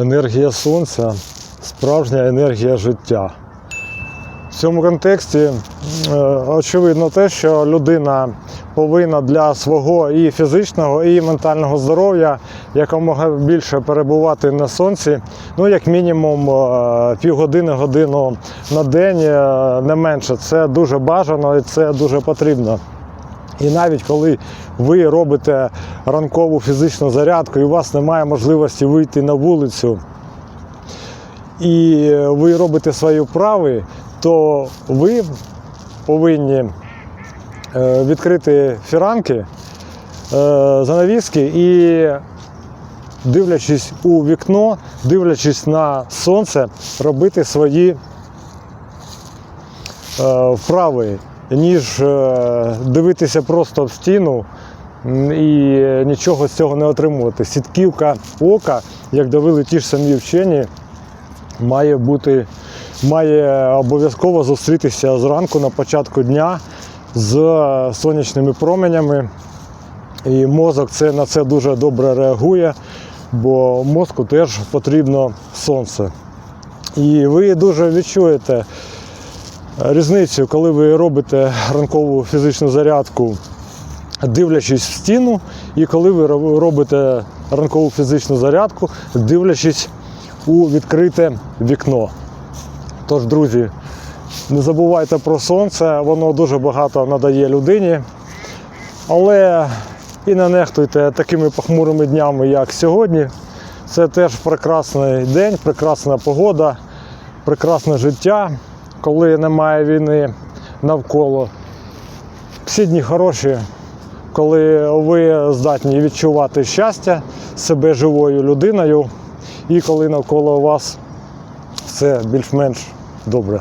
енергія сонця, справжня енергія життя. В цьому контексті е, очевидно те, що людина повинна для свого і фізичного, і ментального здоров'я якомога більше перебувати на сонці, ну як мінімум е, півгодини, годину на день, е, не менше. Це дуже бажано і це дуже потрібно. І навіть коли ви робите ранкову фізичну зарядку і у вас немає можливості вийти на вулицю, і ви робите свої вправи, то ви повинні е, відкрити фіранки, е, занавіски і, дивлячись у вікно, дивлячись на сонце, робити свої е, вправи, ніж е, дивитися просто в стіну і нічого з цього не отримувати. Сітківка ока, як довели ті ж самі вчені, має бути, має обов'язково зустрітися зранку на початку дня з сонячними променями. І мозок це, на це дуже добре реагує, бо мозку теж потрібно сонце. І ви дуже відчуєте різницю, коли ви робите ранкову фізичну зарядку, дивлячись в стіну, і коли ви робите ранкову фізичну зарядку, дивлячись у відкрите вікно. Тож, друзі, не забувайте про сонце, воно дуже багато надає людині. Але і не нехтуйте такими похмурими днями, як сьогодні. Це теж прекрасний день, прекрасна погода, прекрасне життя, коли немає війни навколо. Всі дні хороші, коли ви здатні відчувати щастя себе живою людиною, і коли навколо вас все більш-менш добре.